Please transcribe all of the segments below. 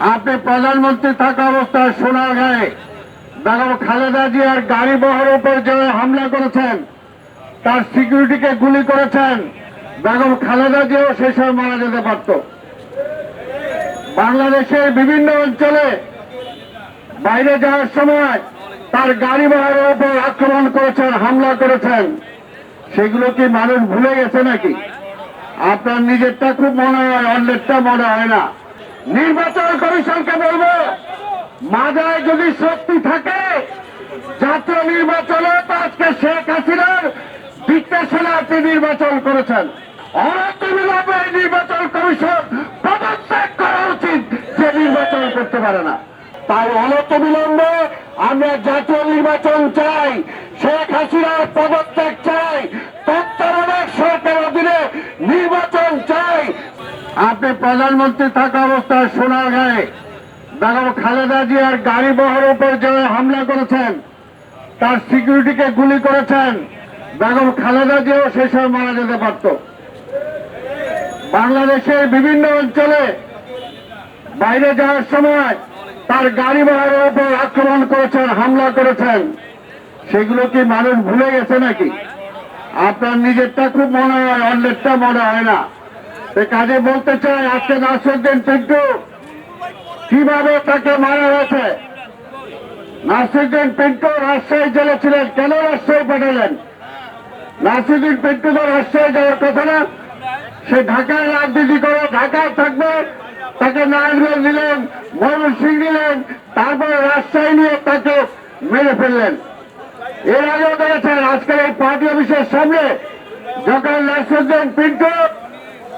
আপনি প্রধানমন্ত্রী থাকা অবস্থায় সোনার গায়ে বেগম খালেদা জিয়ার গাড়ি বহর উপর যে হামলা করেছেন, তার সিকিউরিটিকে গুলি করেছেন, বেগম খালেদা জিয়াও সেই সময় মারা যেতে পারত। বাংলাদেশের বিভিন্ন অঞ্চলে বাইরে যাওয়ার সময় তার গাড়ি বহরের উপর আক্রমণ করেছেন, হামলা করেছেন। সেগুলো কি মানুষ ভুলে গেছে নাকি? আপনার নিজেরটা খুব মনে হয়, অন্যেরটা মনে হয় না। নির্বাচন কমিশনকে বলব, মাজায় যদি শক্তি থাকে, জাতীয় নির্বাচনে আজকে শেখ হাসিনার আপনি নির্বাচন করেছেন অনতিবিলম্বে এই নির্বাচন কমিশন পদত্যাগ করা উচিত যে নির্বাচন করতে পারে না। তাই অনতিবিলম্বে আমরা জাতীয় নির্বাচন চাই, শেখ হাসিনার পদত্যাগ চাই তত্ত্বাবধায়ক সরকারের অধীনে নির্বাচন চাই আপনি প্রধানমন্ত্রী থাকা অবস্থায় সোনার গায়ে বেগম খালেদা জিয়ার গাড়ি বহর উপর যে হামলা করেছেন, তার সিকিউরিটিকে গুলি করেছেন, বেগম খালেদা জিয়াও সেই সময় মারা যেতে পারত। বাংলাদেশের বিভিন্ন অঞ্চলে বাইরে যাওয়ার সময় তার গাড়ি বহরের উপর আক্রমণ করেছেন, হামলা করেছেন। সেগুলো কি মানুষ ভুলে গেছে নাকি? আপনার নিজেরটা খুব মনে হয়, অন্যেরটা মনে হয় না। কাজে বলতে চাই আজকে নাসরুদ্দিন পিন্টু কীভাবে তাকে মারা হয়েছে নাসিরুদ্দিন পিন্টু রাজশাহী জেলে ছিলেন। কেন রাজশাহী পাঠালেন? নাসিরুদ্দিন পিন্টু তো রাজশাহী যাওয়ার কথা না। সে ঢাকায় রাজনীতি করে, ঢাকায় থাকবে। তাকে নারায়ণগঞ্জ নিলেন ময়ূর সিং নিলেন, তারপরে রাজশাহী নিয়ে তাকে মেরে ফেললেন। এর আগেও দেখেছেন, আজকের এই পার্টি অফিসের সামনে যখন নাসিরুদ্দিন পিন্টু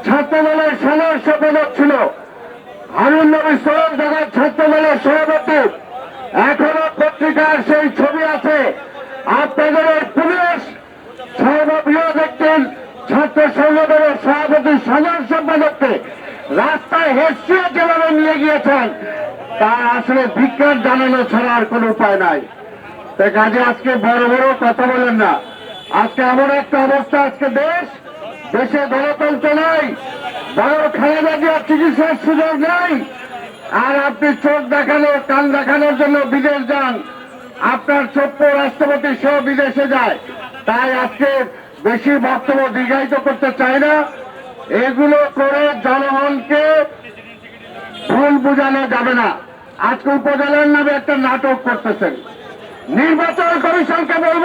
ছাত্র দলের সদস্য পদক ছিল। হারুন নবী সোহেল জগৎ ছাত্র দলের সভাপতি। এখনও পত্রিকার সেই ছবি আছে। আপনাদের পুলিশ সর্ববৃহৎ একটি ছাত্র সংগঠনের সভাপতি সাধারণ সম্পাদককে। রাস্তায় হেসিয়ে যেভাবে নিয়ে গিয়েছেন তার আসলে বিজ্ঞান জানানো ছাড়া আর কোনো উপায় নাই। তাই কাজে আজকে বড় বড় কথা বলেন না। আজকে এমন একটা অবস্থা, আজকে দেশ দেশে গণতন্ত্র নাই, বড় খালেদা জিয়ার চিকিৎসার সুযোগ নাই। আর আপনি চোখ দেখানো, কান দেখানোর জন্য বিদেশ যান। আপনার ছোট্ট রাষ্ট্রপতি সহ বিদেশে যায়। তাই আজকে বেশি বক্তব্য দীর্ঘায়িত করতে চাই না। এগুলো করে জনগণকে ভুল বোঝানো যাবে না। আজকে উপজেলার নামে একটা নাটক করতেছেন। নির্বাচন কমিশনকে বলব,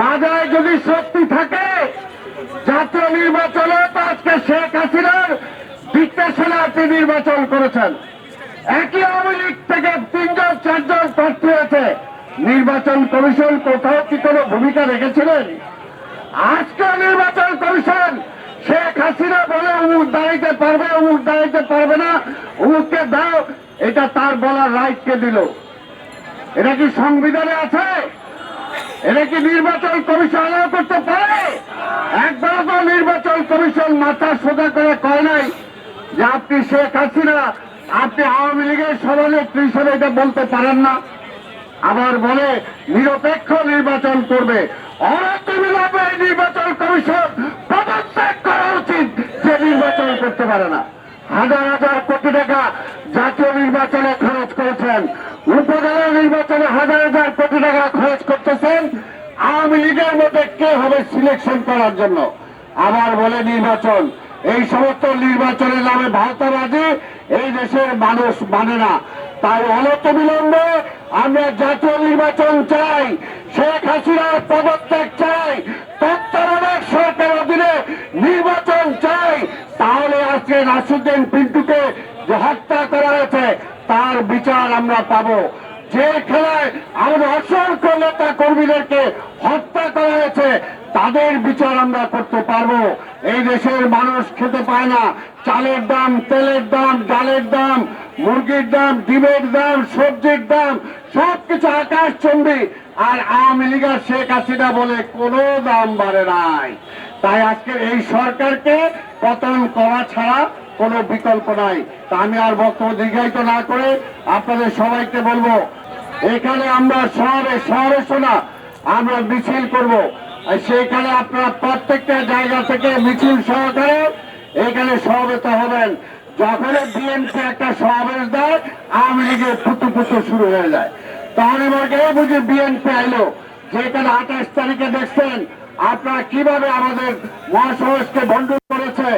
মাজায় যদি শক্তি থাকে জাতীয় নির্বাচনে আজকে শেখ হাসিনার ডিক্টেশনে আপনি নির্বাচন করেছেন। একই আওয়ামী লীগ থেকে তিনজন, চারজন প্রার্থী হয়েছে নির্বাচন কমিশন কোথাও কি কোনো ভূমিকা রেখেছিলেন? আজকে নির্বাচন কমিশন শেখ হাসিনা বলে অমুক দাঁড়াইতে পারবে অমুক দাঁড়াইতে পারবে না। অমুককে দাও, এটা তার বলার রাইট কে দিল। এটা কি সংবিধানে আছে? এটা নির্বাচন কমিশন করতে পারে? একবার তো নির্বাচন কমিশন মাথা সোজা করে কয় নাই যে আপনি শেখ হাসিনা, আপনি আওয়ামী লীগের সভানেত্রী হিসেবে এটা বলতে পারেন না। আবার বলে, নিরপেক্ষ নির্বাচন করবে। অনতিবিলম্বে নির্বাচন কমিশন পদত্যাগ করা উচিত যে নির্বাচন করতে পারে না। হাজার হাজার কোটি টাকা জাতীয় নির্বাচনে খরচ করেছেন। উপজেলা নির্বাচনে হাজার হাজার কোটি টাকা করতেছেন, আওয়ামী লীগের মধ্যে কে হবে সিলেকশন করার জন্য? আবার বলে নির্বাচন। এই সমস্ত নির্বাচনের নামে ভারতাবাজি এই দেশের মানুষ মানে না। তাই অনতবিলম্বে আমরা জাতীয় নির্বাচন চাই, শেখ হাসিনার পদত্যাগ চাই, তত্ত্বাবধায়ক সরকারের অধীনে নির্বাচন চাই। তাহলে আজকে নাসুদ্দিন পিন্টুকে যে হত্যা করা হয়েছে, তার বিচার আমরা পাবো। যে খেলায় আমাদের অসংখ্য নেতা কর্মীদেরকে হত্যা করা হয়েছে, তাদের বিচার আমরা করতে পারব। এই দেশের মানুষ খেতে পায় না। চালের দাম, তেলের দাম, ডালের দাম, মুরগির দাম, ডিমের দাম, সবজির দাম, সবকিছু আকাশ চন্ডী আর আওয়ামী লীগের শেখ হাসিনা বলে কোনো দাম বাড়ে নাই। তাই আজকে এই সরকারকে পতন করা ছাড়া কোনো বিকল্প নাই। তা আমি আর বক্তব্য দীর্ঘায়িত না করে আপনাদের সবাইকে বলব এখানে আমরা শহরে শহরে শোনা আমরা মিছিল করব। আর সেইখানে আপনারা প্রত্যেকটা জায়গা থেকে মিছিল সহকারে এখানে সমবেত হবেন। যখন বিএনপি একটা সমাবেশ দেয়, আওয়ামী লীগের পুতু পুতু শুরু হয়ে যায়। তখন এবারকে বুঝি বিএনপি আইলো যেখানে আঠাশ তারিখে দেখছেন, আপনারা কীভাবে আমাদের মহাসমাজকে বন্ধ করেছে?